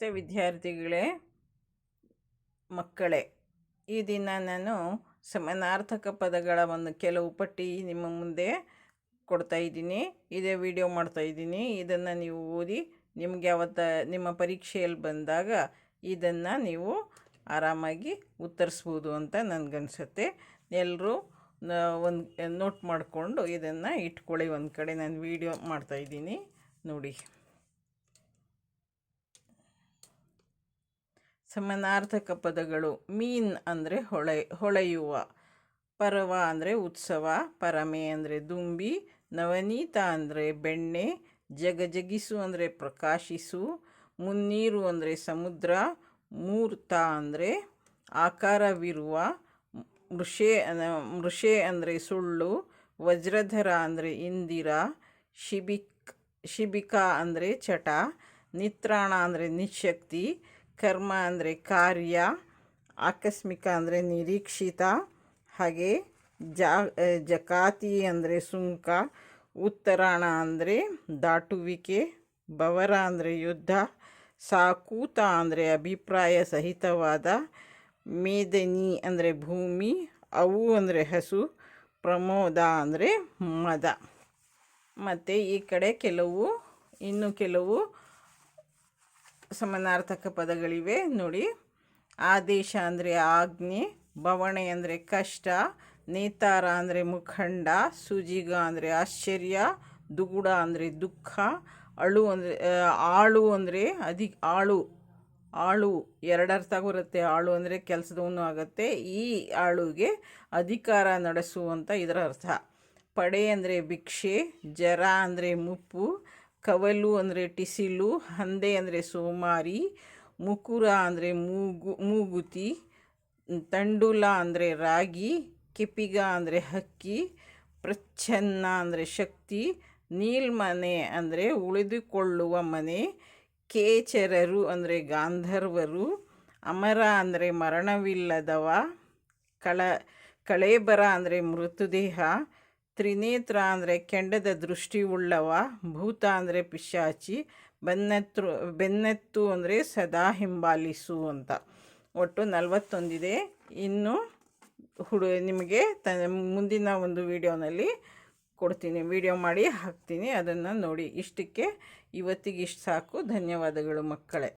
ನಮಸ್ತೆ ವಿದ್ಯಾರ್ಥಿಗಳೇ, ಮಕ್ಕಳೇ. ಈ ದಿನ ನಾನು ಸಮಾನಾರ್ಥಕ ಪದಗಳ ಒಂದು ಕೆಲವು ಪಟ್ಟಿ ನಿಮ್ಮ ಮುಂದೆ ಕೊಡ್ತಾ ಇದ್ದೀನಿ. ಇದೇ ವಿಡಿಯೋ ಮಾಡ್ತಾ ಇದ್ದೀನಿ. ಇದನ್ನು ನೀವು ಓದಿ ನಿಮಗೆ ಅವತ್ತ ನಿಮ್ಮ ಪರೀಕ್ಷೆಯಲ್ಲಿ ಬಂದಾಗ ಇದನ್ನು ನೀವು ಆರಾಮಾಗಿ ಉತ್ತರಿಸ್ಬೋದು ಅಂತ ನನಗನ್ಸುತ್ತೆ. ಎಲ್ಲರೂ ಒಂದು ನೋಟ್ ಮಾಡಿಕೊಂಡು ಇದನ್ನು ಇಟ್ಕೊಳ್ಳಿ. ಒಂದು ಕಡೆ ನಾನು ವಿಡಿಯೋ ಮಾಡ್ತಾಯಿದ್ದೀನಿ ನೋಡಿ. ಸಮಾನಾರ್ಥಕ ಪದಗಳು ಮೀನ್ ಅಂದರೆ ಹೊಳೆ, ಹೊಳೆಯುವ, ಪರವ ಅಂದರೆ ಉತ್ಸವ, ಪರಮೆ ಅಂದರೆ ದುಂಬಿ, ನವನೀತ ಅಂದರೆ ಬೆಣ್ಣೆ, ಜಗಜಗಿಸು ಅಂದರೆ ಪ್ರಕಾಶಿಸು, ಮುನ್ನೀರು ಅಂದರೆ ಸಮುದ್ರ, ಮೂರ್ತ ಅಂದರೆ ಆಕಾರವಿರುವ, ಮೃಷೆ ಮೃಷೆ ಅಂದರೆ ಸುಳ್ಳು, ವಜ್ರಧರ ಅಂದರೆ ಇಂದಿರ, ಶಿಬಿಕ್, ಶಿಬಿಕಾ ಅಂದರೆ ಚಟ, ನಿತ್ರಾಣ ಅಂದರೆ ನಿಶಕ್ತಿ ಕರ್ಮ ಅಂದರೆ ಕಾರ್ಯ, ಆಕಸ್ಮಿಕ ಅಂದರೆ ನಿರೀಕ್ಷಿತ, ಹಾಗೆ ಜಾ ಜಕಾತಿ ಅಂದರೆ ಸುಂಕ, ಉತ್ತರಾಣ ಅಂದರೆ ದಾಟುವಿಕೆ, ಬವರ ಅಂದರೆ ಯುದ್ಧ, ಸಾಕೂತ ಅಂದರೆ ಅಭಿಪ್ರಾಯ ಸಹಿತವಾದ ಮೇದನಿ ಅಂದರೆ ಭೂಮಿ, ಅವು ಅಂದರೆ ಹಸು, ಪ್ರಮೋದ ಅಂದರೆ ಮದ. ಮತ್ತು ಈ ಕಡೆ ಕೆಲವು, ಇನ್ನು ಕೆಲವು ಸಮಾನಾರ್ಥಕ ಪದಗಳಿವೆ. ನೋಡಿ, ಆದೇಶ ಅಂದರೆ ಆಗ್ನಿ ಬವಣೆ ಅಂದರೆ ಕಷ್ಟ, ನೇತಾರ ಅಂದರೆ ಮುಖಂಡ, ಸುಜಿಗ ಅಂದರೆ ಆಶ್ಚರ್ಯ, ದುಗುಡ ಅಂದರೆ ದುಃಖ, ಅಳು ಅಂದರೆ ಆಳು ಅಂದರೆ ಅಧಿ, ಆಳು ಆಳು ಎರಡರ್ಥ ಬರುತ್ತೆ. ಆಳು ಅಂದರೆ ಕೆಲಸದವನು ಆಗುತ್ತೆ. ಈ ಆಳುಗೆ ಅಧಿಕಾರ ನಡೆಸುವಂಥ ಇದರ ಅರ್ಥ ಪಡೆ ಅಂದರೆ ಭಿಕ್ಷೆ, ಜರ ಅಂದರೆ ಮುಪ್ಪು ಕವಲು ಅಂದರೆ ಟಿಸಿಲು, ಹಂದೆ ಅಂದರೆ ಸೋಮಾರಿ, ಮುಕುರ ಅಂದರೆ ಮೂಗು, ಮೂಗುತಿ, ತಂಡುಲ ಅಂದರೆ ರಾಗಿ, ಕೆಪಿಗ ಅಂದರೆ ಹಕ್ಕಿ, ಪ್ರಚ್ಛನ್ನ ಅಂದರೆ ಶಕ್ತಿ, ನೀಲ್ಮನೆ ಅಂದರೆ ಉಳಿದುಕೊಳ್ಳುವ ಮನೆ, ಕೇಚರರು ಅಂದರೆ ಗಾಂಧರ್ವರು, ಅಮರ ಅಂದರೆ ಮರಣವಿಲ್ಲದವ, ಕಳ, ಕಳೇಬರ ಅಂದರೆ ಮೃತದೇಹ ತ್ರಿನೇತ್ರ ಅಂದರೆ ಕೆಂಡದ ದೃಷ್ಟಿ ಉಳ್ಳವ ಭೂತ ಅಂದರೆ ಪಿಶಾಚಿ, ಬೆನ್ನೆತ್ರ, ಬೆನ್ನೆತ್ತು ಅಂದರೆ ಸದಾ ಹಿಂಬಾಲಿಸು ಅಂತ. ಒಟ್ಟು ನಲವತ್ತೊಂದಿದೆ. ಇನ್ನು ಹುಡು, ನಿಮಗೆ ತ, ಮುಂದಿನ ಒಂದು ವಿಡಿಯೋನಲ್ಲಿ ಕೊಡ್ತೀನಿ. ವಿಡಿಯೋ ಮಾಡಿ ಹಾಕ್ತೀನಿ. ಅದನ್ನು ನೋಡಿ. ಇಷ್ಟಕ್ಕೆ ಇವತ್ತಿಗೆ ಇಷ್ಟು ಸಾಕು. ಧನ್ಯವಾದಗಳು ಮಕ್ಕಳೇ.